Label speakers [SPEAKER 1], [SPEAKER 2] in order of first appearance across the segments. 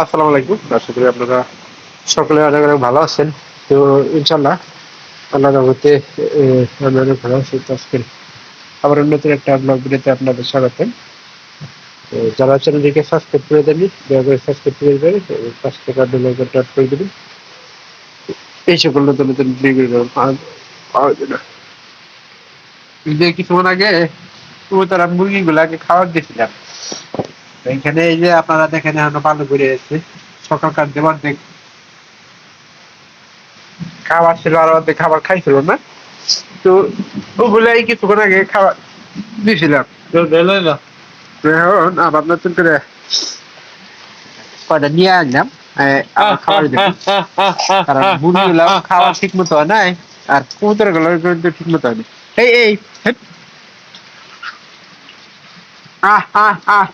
[SPEAKER 1] আসসালামু আলাইকুম। আশা করি আপনারা সকলে অনেক অনেক ভালো আছেন। তো ইনশাল্লাহ আল্লাহ রহমতে এ, আমি অনেক ভালো আছি। তো আজকে আবার নতুন একটা ব্লগ ভিডিওতে আপনাদের স্বাগতম। যারা চ্যানেলটিকে সাবস্ক্রাইব করে দেননি দয়া করে সাবস্ক্রাইব করে দেবেন পাঁচ টাকা ডলার ট্যাপ করে দেবেন। এই সকল নতুন নতুন ভিডিও পাওয়া পাওয়া যায় না। যে কিছুক্ষণ আগে তারা মুরগিগুলাকে খাবার দিয়েছিলাম। তো এখানে এই যে আপনারা দেখেন এখন ভালো করে আছে সকালকার দেবার দেখ খাবার ছিল আর অর্ধেক খাবার খাইছিল না। তো ওগুলাই কিছুক্ষণ আগে খাবার দিয়েছিলাম। এখন আবার নতুন করে কয়টা নিয়ে খাবার কারণ ঠিক মতো হয় নাই আর কবুতরগুলো কিন্তু ঠিক মতো এই এই আহ আহ আহ।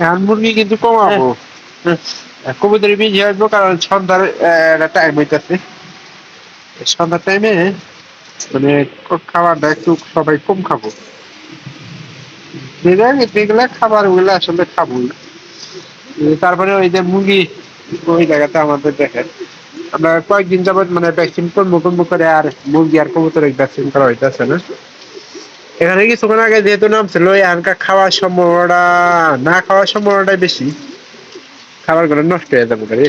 [SPEAKER 1] এখন মুরগি কিন্তু কমাবো। কবুতরি বেশি আসব কারণ সন্ধ্যার টাইম হইতেছে। সন্ধ্যার টাইমে মানে খাবারটা একটু সবাই কম খাব। যেগুলা খাবার ওগুলা আসলে খাব। তারপরে ওই যে মুরগি ওই জায়গাতে আমাদের দেখেন। আমরা কয়েকদিন যাবত মানে ভ্যাকসিন করব করব করে আর মুরগি আর কবুতরের ভ্যাকসিন করা হইতেছে না। এখানে কিছুক্ষণ আগে যেহেতু নামছিল এখানকার খাওয়ার সম্ভাবনা না খাওয়ার সম্ভাবনাটাই বেশি। খাবারগুলো নষ্ট হয়ে যাবে রে।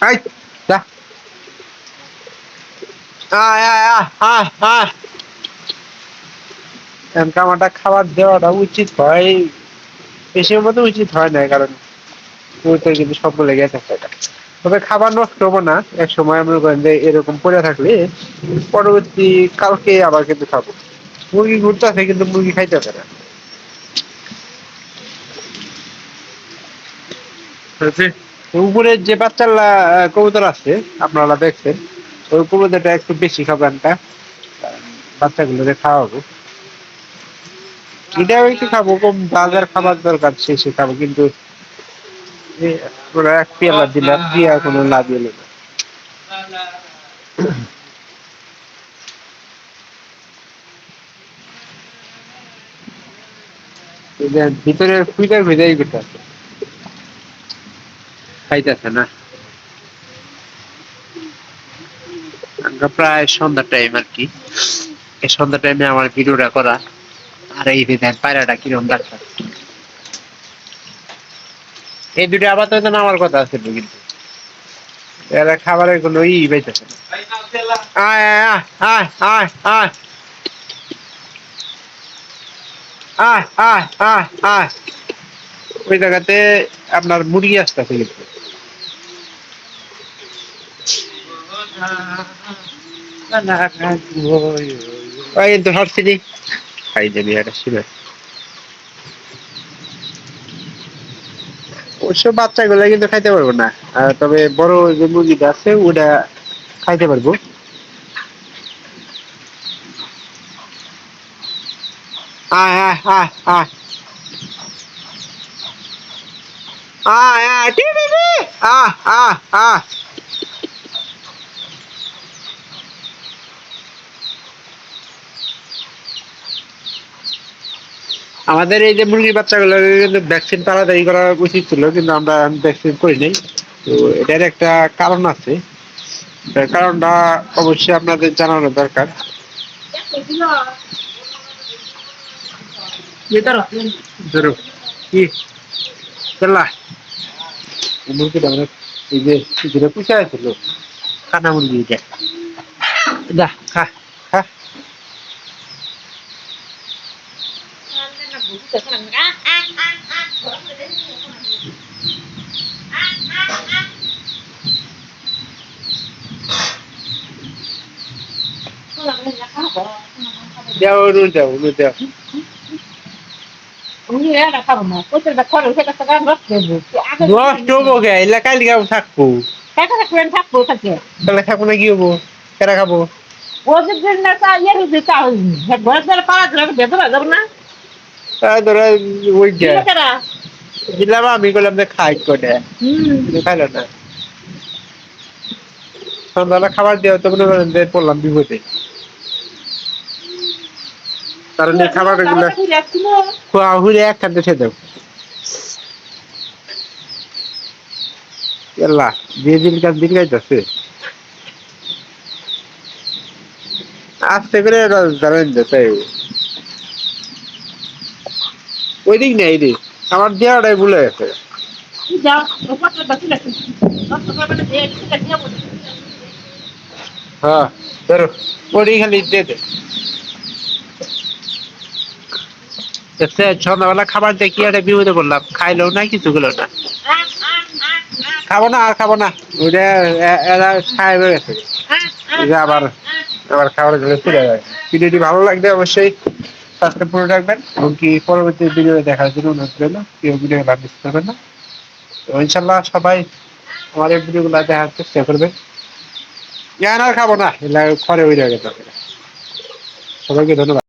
[SPEAKER 1] আই, যা। খাবার দেওয়াটা উচিত হয়। বেশি মতো উচিত হয় না, কারণ ওইটা কিন্তু সব লেগে থাকে। তবে খাবার নষ্ট হব না। এক সময় আমরা করেন যে এরকম পড়ে থাকলে পরবর্তী কালকে আবার কিন্তু খাব। মুরগি ঘুরতে আছে কিন্তু মুরগি খাইতে হবে না। হচ্ছে, উপরের যে বাচ্চারা কবুতর আছে আপনারা দেখছেন ওই কবুতরটা একটু বেশি খাবারটা বাচ্চাগুলোকে খাওয়াবো। এটাও একটু খাব কম যার খাবার দরকার সে খাব কিন্তু ওরা এক দিলাম দিয়ে কোনো না এই যে ভিতরে ফুইটার ভেজাই করতেছে খাইতেছে না। প্রায় সন্ধ্যা টাইম আর কি। এই সন্ধ্যা টাইমে আমার ভিডিওটা করা। আর এই যে পায়রাটা কিরম ডাক্তার এই দুটো আপাতত আমার কথা আছে কিন্তু এরা খাবারের কোনো ই আয় ওই জায়গাতে আপনার মুরগি আসতেছে কিন্তু ওই তো হারছি নি খাই দেবি একটা শিবে ওসব বাচ্চাগুলো কিন্তু খাইতে পারব না। তবে বড় যে মুরগিটা আছে ওটা খাইতে পারব। আয় আয় আয় আয়। আয় আয় আহ আহ আহ। আমাদের এই যে মুরগির বাচ্চাগুলো কিন্তু ভ্যাকসিন তাড়াতাড়ি করা উচিত ছিল কিন্তু আমরা ভ্যাকসিন করি নাই। তো এটার একটা কারণ আছে। কারণটা অবশ্যই আপনাদের জানানো দরকার। কি? চলা মুরগিটা মানে এই যে পুষে আছিল কানা মুরগি এটা যা খা। দেও রুল দেও রুল দেও থাকব। থাকব না কি হব? কেনা খাব? ওদের জন্য পাড়া যাবে না? ধরো ওই যে দিলাম আমি করলাম যে খাই করে খাইলো না। সন্ধ্যাবেলা খাবার দেওয়া তো মনে করেন যে পড়লাম বিপদে। কারণ এই খাবারগুলো খোয়া হুড়ে এক কান্দে খেয়ে দেব এল্লা দিয়ে দিন কাজ দিন গাইতেছে আস্তে করে জানেন যেতে ওই দিক নেই এই দিক আমার দেওয়াটাই ভুলে গেছে। হ্যাঁ ওই খালি দিয়ে দে। সন্ধ্যাবেলা খাবার কি একটা বিপদে পড়লাম খাইলো না কিছু গুলো না। খাব না আর খাব না। ওইটা এরা খাই হয়ে গেছে। আবার আবার খাবার জন্য ফিরে যায়। ভিডিওটি ভালো লাগবে অবশ্যই সাবস্ক্রাইব করে রাখবেন এবং কি পরবর্তী ভিডিও দেখার জন্য অনুরোধ রইল। কেউ ভিডিও মিস করবেন না। তো ইনশাল্লাহ সবাই আমার এই ভিডিওগুলো দেখার চেষ্টা করবেন। জ্ঞান আর খাব না এলাকায় ঘরে হয়ে যাবে সবাইকে ধন্যবাদ।